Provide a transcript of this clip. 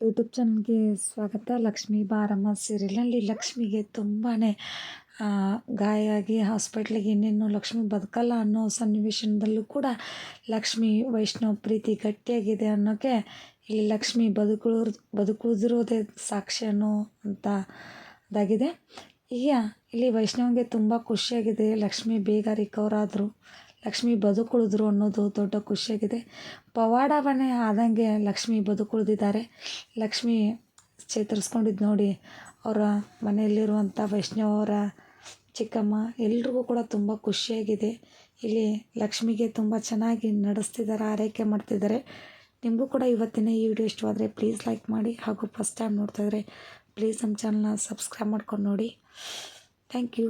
YouTube ಚಾನಲ್ಗೆ ಸ್ವಾಗತ. ಲಕ್ಷ್ಮೀ ಬಾರಮ್ಮ ಸೀರಿಯಲಲ್ಲಿ ಲಕ್ಷ್ಮಿಗೆ ತುಂಬಾ ಗಾಯ ಆಗಿ ಹಾಸ್ಪಿಟ್ಲಿಗೆ ಇನ್ನೇನು ಲಕ್ಷ್ಮಿ ಬದುಕಲ್ಲ ಅನ್ನೋ ಸನ್ನಿವೇಶದಲ್ಲೂ ಕೂಡ ಲಕ್ಷ್ಮಿ, ವೈಷ್ಣವ್ ಪ್ರೀತಿ ಗಟ್ಟಿಯಾಗಿದೆ ಅನ್ನೋಕ್ಕೆ ಇಲ್ಲಿ ಲಕ್ಷ್ಮಿ ಬದುಕುಳು ಬದುಕುಳಿದಿರೋದೇ ಸಾಕ್ಷಿ ಅನ್ನೋ ಅಂತ ಇದಾಗಿದೆ. ಈಗ ಇಲ್ಲಿ ವೈಷ್ಣವ್ಗೆ ತುಂಬ ಖುಷಿಯಾಗಿದೆ. ಲಕ್ಷ್ಮಿ ಬೇಗ ರಿಕವರ್ ಆದರು. ಲಕ್ಷ್ಮಿ ಬದುಕುಳಿದ್ರು ಅನ್ನೋದು ದೊಡ್ಡ ಖುಷಿಯಾಗಿದೆ. ಪವಾಡವನ್ನೇ ಆದಂಗೆ ಲಕ್ಷ್ಮಿ ಬದುಕುಳಿದಿದ್ದಾರೆ. ಲಕ್ಷ್ಮಿ ಚೇತರಿಸ್ಕೊಂಡಿದ್ದು ನೋಡಿ ಅವರ ಮನೆಯಲ್ಲಿರುವಂಥ ವೈಷ್ಣವ್ ಅವರ ಚಿಕ್ಕಮ್ಮ ಎಲ್ರಿಗೂ ಕೂಡ ತುಂಬ ಖುಷಿಯಾಗಿದೆ. ಇಲ್ಲಿ ಲಕ್ಷ್ಮಿಗೆ ತುಂಬ ಚೆನ್ನಾಗಿ ನಡೆಸ್ತಿದ್ದಾರೆ, ಆರೈಕೆ ಮಾಡ್ತಿದ್ದಾರೆ. ನಿಮಗೂ ಕೂಡ ಇವತ್ತಿನ ಈ ವಿಡಿಯೋ ಇಷ್ಟವಾದರೆ ಪ್ಲೀಸ್ ಲೈಕ್ ಮಾಡಿ ಹಾಗೂ ಫಸ್ಟ್ ಟೈಮ್ ನೋಡ್ತಾಯಿದ್ರೆ ಪ್ಲೀಸ್ ನಮ್ಮ ಚಾನಲ್ನ ಸಬ್ಸ್ಕ್ರೈಬ್ ಮಾಡ್ಕೊಂಡು ನೋಡಿ. Thank you